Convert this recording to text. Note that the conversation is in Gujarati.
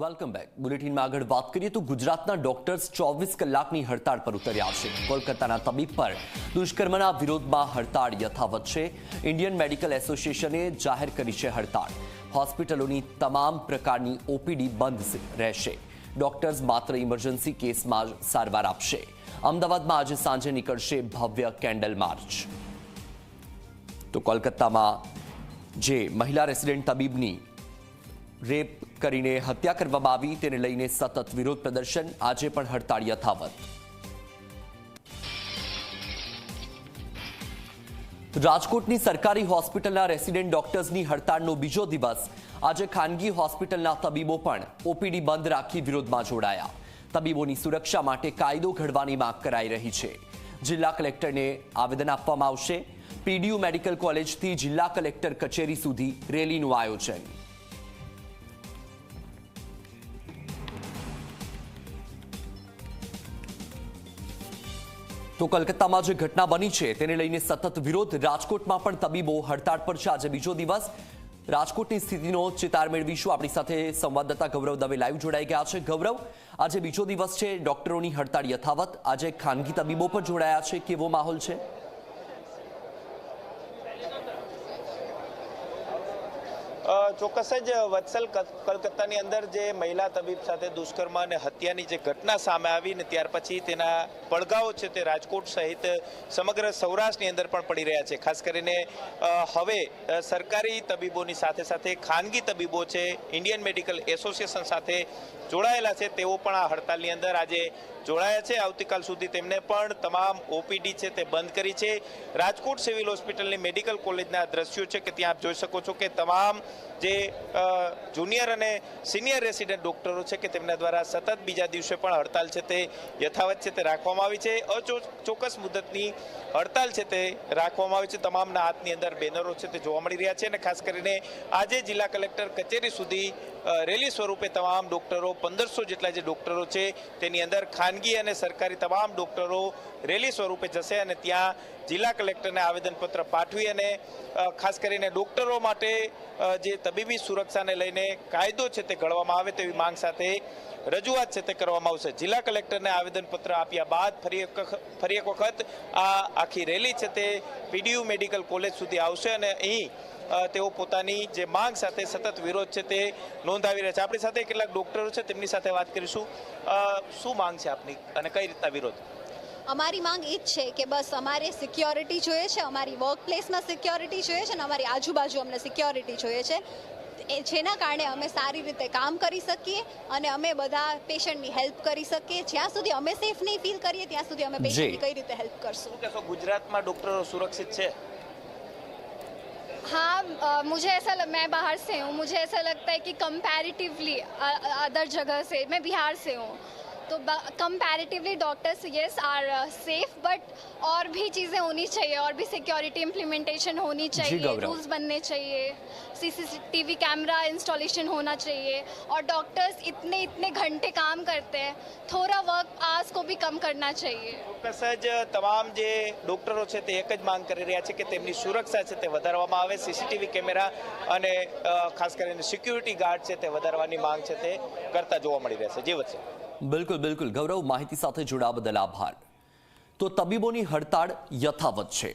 વેલકમ બેક બુલેટિનમાં આગળ વાત કરીએ તો ગુજરાતના ડોક્ટર્સ ચોવીસ કલાકની હડતાળ પર ઉતર્યા છે. કોલકાતાના તબીબ પર દુષ્કર્મના વિરોધમાં હડતાળ યથાવત છે. ઇન્ડિયન મેડિકલ એસોસિએશને જાહેર કરી છે હડતાળ. હોસ્પિટલોની તમામ પ્રકારની ઓપીડી બંધ રહેશે. ડોક્ટર્સ માત્ર ઇમરજન્સી કેસમાં જ સારવાર આપશે. અમદાવાદમાં આજે સાંજે નીકળશે ભવ્ય કેન્ડલ માર્ચ તો કોલકાતામાં જે મહિલા રેસિડેન્ટ તબીબની રેપ કરીને હત્યા કરવામાં આવી તેને લઈને સતત વિરોધ પ્રદર્શન, આજે પણ હડતાળ યથાવત. રાજકોટની સરકારી હોસ્પિટલના રેસિડેન્ટ ડોક્ટર્સની હડતાળનો બીજો દિવસ. આજે ખાનગી હોસ્પિટલના તબીબો પણ ઓપીડી બંધ રાખી વિરોધમાં જોડાયા. તબીબોની સુરક્ષા માટે કાયદો ઘડવાની માંગ કરાઈ રહી છે. જિલ્લા કલેક્ટરને આવેદન આપવામાં આવશે. પીડીયુ મેડિકલ કોલેજથી જિલ્લા કલેક્ટર કચેરી સુધી રેલીનું આયોજન. તો કલકત્તામાં જે ઘટના બની છે, તેને લઈને સતત વિરોધ. રાજકોટમાં પણ તબીબો હડતાળ પર છે. આજે બીજો દિવસ રાજકોટની સ્થિતિનો ચિતાર મેળવીશું. આપણી સાથે સંવાદદાતા ગૌરવ દવે લાઈવ જોડાઈ ગયા છે. ગૌરવ, આજે બીજો દિવસ છે. ડોક્ટરોની હડતાળ યથાવત. આજે ખાનગી તબીબો પણ જોડાયા છે. કેવો માહોલ છે? ચોક્કસ જ વત્સલ કલ- કલકત્તાની અંદર જે મહિલા તબીબ સાથે દુષ્કર્મ અને હત્યાની જે ઘટના સામે આવી ને ત્યાર પછી તેના પડઘાઓ છે તે રાજકોટ સહિત સમગ્ર સૌરાષ્ટ્રની અંદર પણ પડી રહ્યા છે. ખાસ કરીને હવે સરકારી તબીબોની સાથે સાથે ખાનગી તબીબો છે, ઇન્ડિયન મેડિકલ એસોસિએશન સાથે જોડાયેલા છે, તેઓ પણ આ હડતાલની અંદર આજે જોડાયા છે. આવતીકાલ સુધી તેમને પણ તમામ ઓપીડી છે તે બંધ કરી છે. રાજકોટ સિવિલ હોસ્પિટલની મેડિકલ કોલેજના દ્રશ્યો છે કે ત્યાં આપ જોઈ શકો છો કે તમામ જે જુનિયર અને સિનિયર રેસિડેન્ટ ડોક્ટરો છે કે તેમના દ્વારા સતત બીજા દિવસે પણ હડતાલ છે તે યથાવત છે તે રાખવામાં આવી છે. અચોક્કસ મુદતની હડતાલ છે તે રાખવામાં આવી છે. તમામના હાથની અંદર બેનરો છે તે જોવા મળી રહ્યા છે અને ખાસ કરીને આજે જિલ્લા કલેક્ટર કચેરી સુધી રેલી સ્વરૂપે તમામ ડોક્ટરો પંદરસો જેટલા જે ડોક્ટરો છે તેની અંદર ખાનગી અને સરકારી તમામ ડોક્ટરો રેલી સ્વરૂપે જશે અને ત્યાં જિલ્લા કલેક્ટરને આવેદનપત્ર પાઠવી અને ખાસ કરીને ડોક્ટરો માટે જે તબીબી સુરક્ષાને લઈને કાયદો છે તે ઘડવામાં આવે તેવી માંગ સાથે રજૂઆત છે તે કરવામાં આવશે. જિલ્લા કલેક્ટરને આવેદનપત્ર આપ્યા બાદ ફરી એક ફરી એક વખત આ આખી રેલી છે તે પીડીયુ મેડિકલ કોલેજ સુધી આવશે અને અહીં તેઓ પોતાની જે માંગ સાથે સતત વિરોધ છે તે નોંધાવી રહ્યા છે. આપણી સાથે કેટલાક ડોક્ટરો છે તેમની સાથે વાત કરીશું. શું માંગ છે આપની અને કઈ રીતના વિરોધ? અમારી માંગ એ જ છે કે બસ અમારે સિક્યોરિટી જોઈએ છે અમારી વર્ક પ્લેસમાં સિક્યોરિટી જોઈએ છે અને અમારી આજુબાજુ અમને સિક્યોરિટી જોઈએ છે એ જેના કારણે અમે સારી રીતે કામ કરી શકીએ અને અમે બધા પેશન્ટની હેલ્પ કરી શકીએ જ્યાં સુધી અમે સેફ નહીં ફીલ કરીએ ત્યાં સુધી અમે પેશન્ટની કઈ રીતે હેલ્પ કરશું શું કહેશો ગુજરાતમાં ડોક્ટરો સુરક્ષિત છે हाँ अ, मुझे ऐसा लग, मैं बाहर से हूँ मुझे ऐसा लगता है कि कंपैरेटिवली अदर जगह से मैं बिहार से हूँ तो comparatively doctors yes are safe but और भी चीज़ें होनी चाहिए और भी सिक्योरिटी इम्प्लीमेंटेशन होनी चाहिए गौरव। रूल्स बनने चाहिए सीसीटीवी कैमरा इंस्टॉलेशन होना चाहिए और डॉक्टर्स इतने इतने घंटे काम करते हैं थोड़ा वर्क आवर्स को भी कम करना चाहिए ચોક્કસ જ તમામ જે ડોક્ટરો છે તે એક જ માંગ કરી રહ્યા છે કે તેમની સુરક્ષા છે તે વધારવામાં આવે સીસીટીવી કેમેરા અને અ, ખાસ કરીને સિક્યુરિટી ગાર્ડ છે તે વધારવાની માંગ છે તે કરતા જોવા મળી રહેશે જીવત છે બિલકુલ બિલકુલ. ગૌરવ માહિતી સાથે જોડાવા બદલ આભાર. તો તબીબોની હડતાળ યથાવત છે.